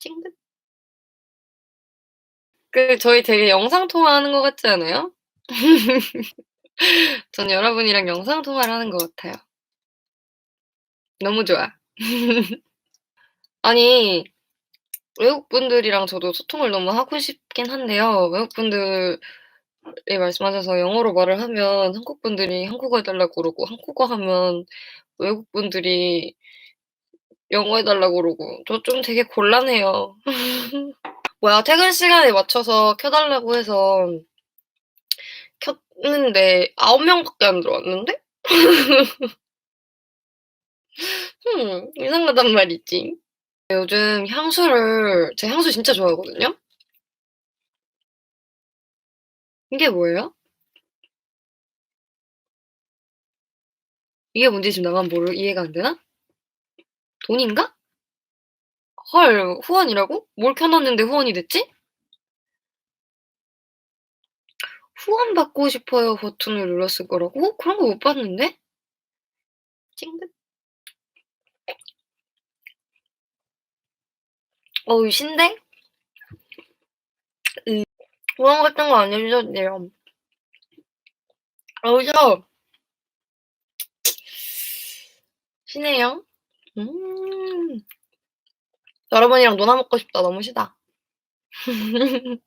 찡긋. 그 저희 되게 영상 통화하는 것 같지 않아요? 전 여러분이랑 영상 통화를 하는 것 같아요. 너무 좋아. 아니 외국 분들이랑 저도 소통을 너무 하고 싶긴 한데요. 외국 분들이 말씀하셔서 영어로 말을 하면 한국 분들이 한국어 해 달라고 그러고 한국어 하면 외국 분들이 영어 해 달라고 그러고 저 좀 되게 곤란해요. 뭐야 퇴근 시간에 맞춰서 켜 달라고 해서 켰는데 9 명밖에 안 들어왔는데? 음 이상하단 말이지. 요즘 향수를 제가 향수 진짜 좋아하거든요. 이게 뭐예요? 이게 뭔지 지금 나만 모르 이해가 안 되나? 돈인가? 헐 후원이라고? 뭘 켜 놨는데 후원이 됐지? 후원 받고 싶어요 버튼을 눌렀을 거라고? 그런 거 못 봤는데? 찡긋. 어우 신데? 음 후원 같은 거 안 해 주셔도 돼요. 어우저 시네요. 음. 여러분이랑 노나 먹고 싶다. 너무 시다.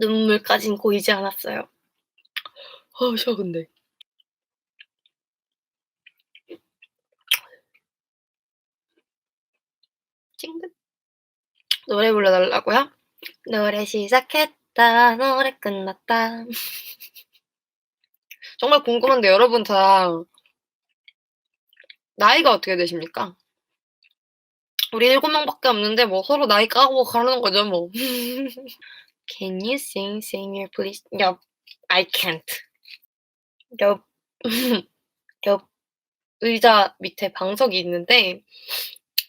눈물까진 고이지 않았어요. 어우 싫어 근데. 찡긋. 노래 불러 달라고요? 노래 시작했다. 노래 끝났다. 정말 궁금한데 여러분 다 나이가 어떻게 되십니까? 우리 7 명밖에 없는데 뭐 서로 나이 까고 가르는 거죠 뭐. Can you sing singer please? Yup. I can't. Yup. Yup. 의자 밑에 방석이 있는데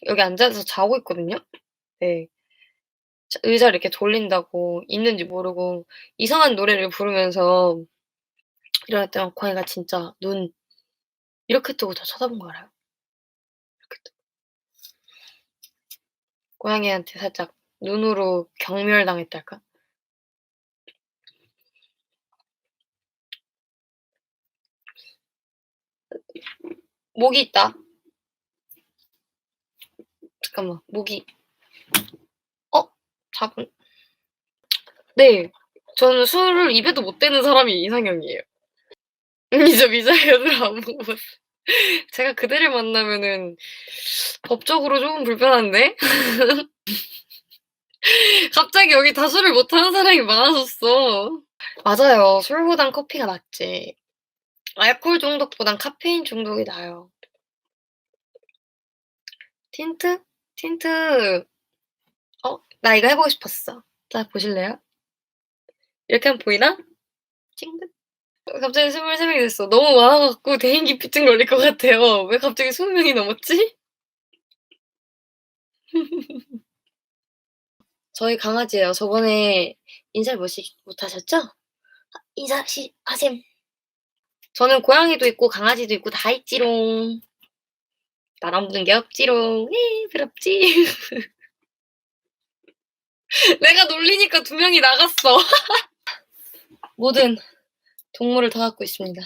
여기 앉아서 자고 있거든요. 네. 자 의자를 이렇게 돌린다고 있는지 모르고 이상한 노래를 부르면서 때마다 고양이가 진짜 눈 이렇게 뜨고 저 쳐다본 거 알아요? 이렇게 뜨고. 고양이한테 살짝 눈으로 경멸당했달까? 모기 있다. 잠깐만 모기. 어? 잡은 네. 저는 술을 입에도 못 대는 사람이 이상형이에요. 미저 미저애들 안 먹어봤어요. 제가 그대를 만나면은 법적으로 쪼금 불편한데? 갑자기 여기 다 술을 못하는 사람이 많아졌어. 맞아요. 술보단 커피가 낫지. 알코올 중독보단 카페인 중독이 나아요. 틴트? 틴트 어 나 이거 해 보고 싶었어. 자 보실래요? 이렇게 하면 보이나? 찡긋. 어 갑자기 23 명이 됐어. 너무 많아 갖고 대인기 피증 걸릴 것 같아요. 왜 갑자기 20 명이 넘었지? 저희 강아지예요. 저번에 인사를 못 시 못 하셨죠? 아 인사 시 하셈. 저는 고양이도 있고 강아지도 있고 다 있지롱. 나랑 없는 게 없지롱. 예 부럽지? 내가 놀리니까 2 명이 나갔어. 모든 동물을 다 갖고 있습니다.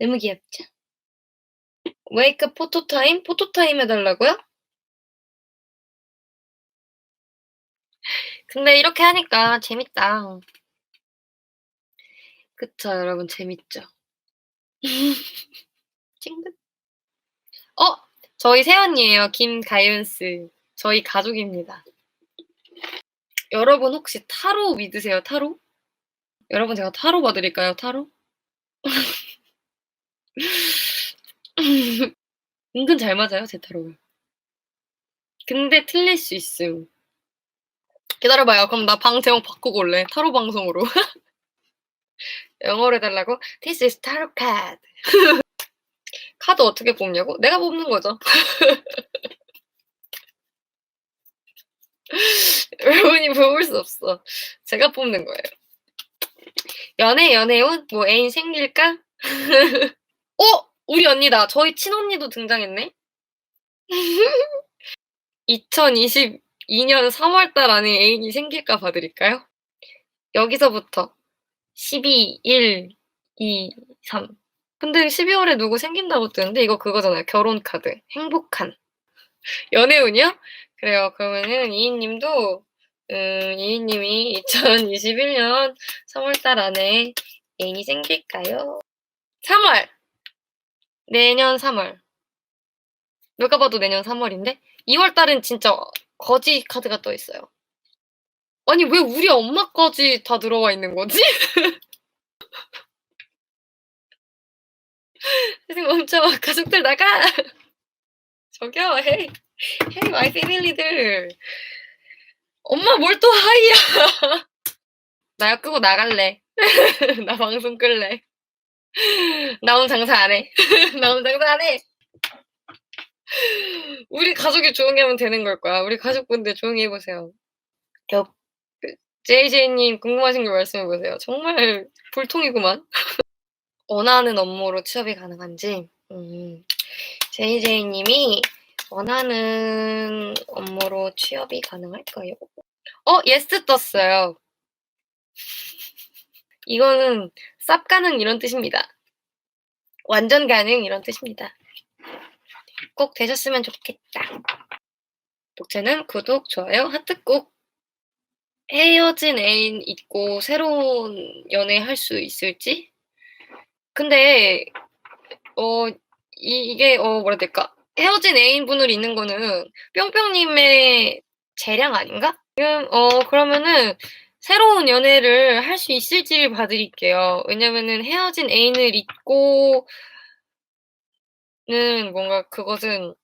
너무 귀엽죠? 웨이크 포토 타임? 포토 타임 해 달라고요? 근데 이렇게 하니까 재밌다. 그쵸. 여러분 재밌죠? 찡긋. 어 저희 새언니예요. 김가윤스. 저희 가족입니다. 여러분 혹시 타로 믿으세요, 타로? 여러분 제가 타로 봐 드릴까요, 타로? 은근 잘 맞아요, 제 타로가. 근데 틀릴 수 있음. 기다려 봐요. 그럼 나 방 제목 바꾸고 올래. 타로 방송으로. 영어로 해 달라고? This is tarot card. 카드 어떻게 뽑냐고? 내가 뽑는 거죠. 여러분이 뽑을 수 없어. 제가 뽑는 거예요. 연애, 연애운? 뭐 애인 생길까? 어? 우리 언니다. 저희 친언니도 등장했네. 2022년 3월 달 안에 애인이 생길까 봐 드릴까요? 여기서부터 12, 1, 2, 3. 근데 12월에 누구 생긴다고 뜨는데 이거 그거잖아요. 결혼 카드. 행복한. 연애운이요? 그래요. 그러면은 이인님도 음, 이인님이 2021년 3월 달 안에 애인이 생길까요? 3월. 내년 3월. 누가 봐도 내년 3월인데 2월 달은 진짜 거지 카드가 떠 있어요. 아니 왜 우리 엄마까지 다 들어와 있는 거지? 선생님 멈춰 가족들 나가 저기요 헤이 헤이 마이 패밀리들 엄마 뭘 또 하이야? 나 끄고 나갈래. 나 방송 끌래. 나 오늘 장사 안 해. 나 오늘 장사 안 해. 우리 가족이 조용히 하면 되는 걸 거야. 우리 가족분들 조용히 해보세요. 여 JJ님 궁금하신 걸 말씀해 보세요. 정말 불통이구만. 원하는 업무로 취업이 가능한지? 음, JJ님이 원하는 업무로 취업이 가능할까요? 어, 예스 떴어요. 이거는 쌉 가능 이런 뜻입니다. 완전 가능 이런 뜻입니다. 꼭 되셨으면 좋겠다. 복채는 구독, 좋아요, 하트 꼭 헤어진 애인 있고 새로운 연애 할 수 있을지? 근데 어 이, 이게 어 뭐라 될까? 헤어진 애인분을 있는 거는 뿅뿅님의 재량 아닌가? 지금 어 그러면은 새로운 연애를 할 수 있을지를 봐드릴게요. 왜냐면은 헤어진 애인을 잊고는 뭔가 그것은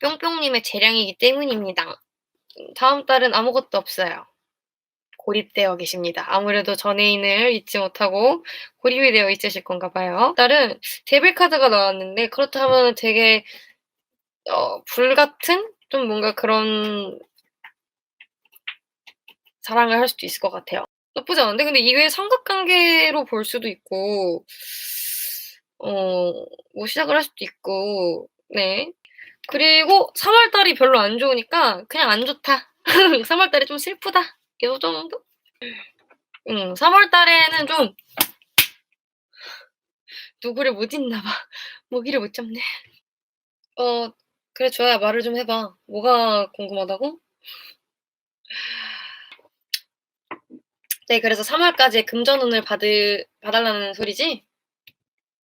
뿅뿅님의 재량이기 때문입니다. 다음 달은 아무것도 없어요. 고립되어 계십니다. 아무래도 전 애인을 잊지 못하고 고립이 되어 있으실 건가 봐요. 딸은 데빌 카드가 나왔는데 그렇다면 되게 어, 불같은 좀 뭔가 그런 사랑을 할 수도 있을 것 같아요. 나쁘지 않은데 근데 이게 삼각관계로 볼 수도 있고 어, 뭐 시작을 할 수도 있고 네. 그리고 3월 달이 별로 안 좋으니까 그냥 안 좋다. 3월 달이 좀 슬프다. 요 정도? 응, 3월 달에는 좀 누구를 못 잊나 봐. 모기를 못 잡네. 어, 그래 줘야 말을 좀 해봐. 뭐가 궁금하다고? 네, 그래서 3월까지 금전운을 받을, 봐달라는 소리지?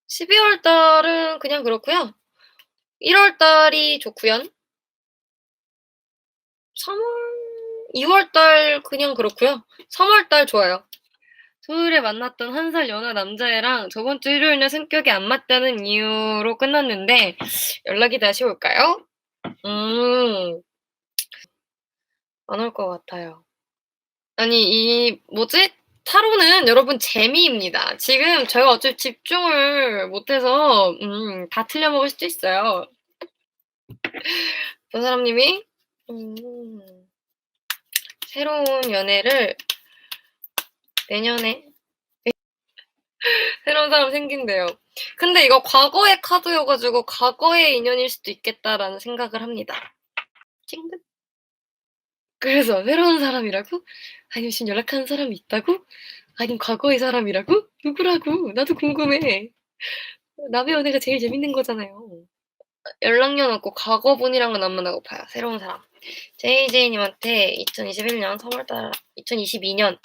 12월 달은 그냥 그렇고요. 1월 달이 좋구요. 3월 2월 달 그냥 그렇고요. 3월 달 좋아요. 토요일에 만났던 한 살 연하 남자애랑 저번 주 일요일 날 성격이 안 맞다는 이유로 끝났는데 연락이 다시 올까요? 음, 안 올 것 같아요. 아니, 이, 뭐지? 타로는 여러분 재미입니다. 지금 저희가 어차피 집중을 못해서, 음, 다 틀려먹을 수도 있어요. 저 사람님이, 음, 새로운 연애를 내년에 새로운 사람 생긴대요. 근데 이거 과거의 카드여가지고 과거의 인연일 수도 있겠다라는 생각을 합니다. 찡긋. 그래서 새로운 사람이라고? 아니면 지금 연락하는 사람이 있다고? 아니면 과거의 사람이라고? 누구라고? 나도 궁금해. 남의 연애가 제일 재밌는 거잖아요. 연락연 없고 과거분이랑은 안 만나고 봐요. 새로운 사람. JJ님한테 2021년 3월달, 2022년.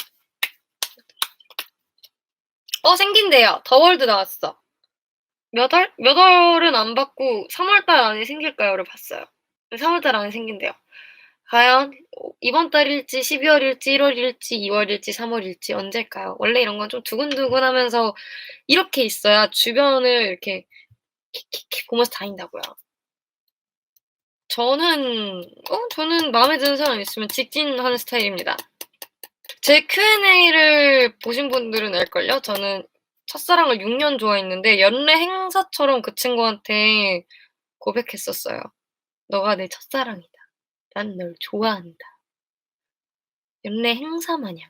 어, 생긴대요. 더월드 나왔어. 몇 월? 몇 월은 안 받고 3월달 안에 생길까요?를 봤어요. 3월달 안에 생긴대요. 과연 이번 달일지 12월일지 1월일지 2월일지 3월일지 언제일까요? 원래 이런 건 좀 두근두근 하면서 이렇게 있어야 주변을 이렇게 킥킥킥 보면서 다닌다고요. 저는 어 저는 마음에 드는 사람 있으면 직진하는 스타일입니다. 제 Q&A를 보신 분들은 알걸요? 저는 첫사랑을 6년 좋아했는데 연례 행사처럼 그 친구한테 고백했었어요. 너가 내 첫사랑이다. 난 널 좋아한다. 연례 행사 마냥.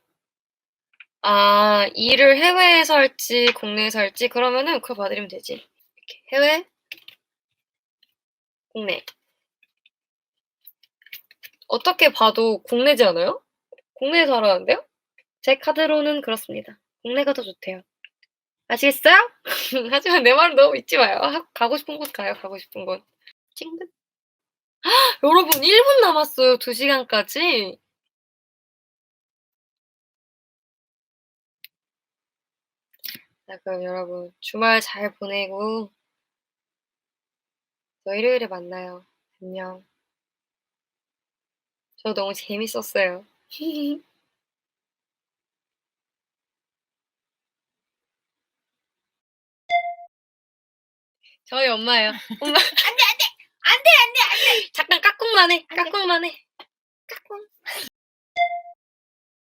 아, 일을 해외에서 할지 국내에서 할지 그러면은 그거 봐드리면 되지. 이렇게 해외 국내. 어떻게 봐도 국내지 않아요? 국내에서 알았는데요? 제 카드로는 그렇습니다. 국내가 더 좋대요. 아시겠어요? 하지만 내 말은 너무 믿지 마요. 하- 가고 싶은 곳 가요. 가고 싶은 곳. 찡긋. 여러분 1분 남았어요. 2시간까지. 자, 그럼 여러분 주말 잘 보내고 저 일요일에 만나요. 안녕. 저 너무 재밌었어요. 저희 엄마예요. 엄마. 안돼 안돼 안돼 안돼 안돼. 잠깐 까꿍만 해. 까꿍만 해. 까꿍.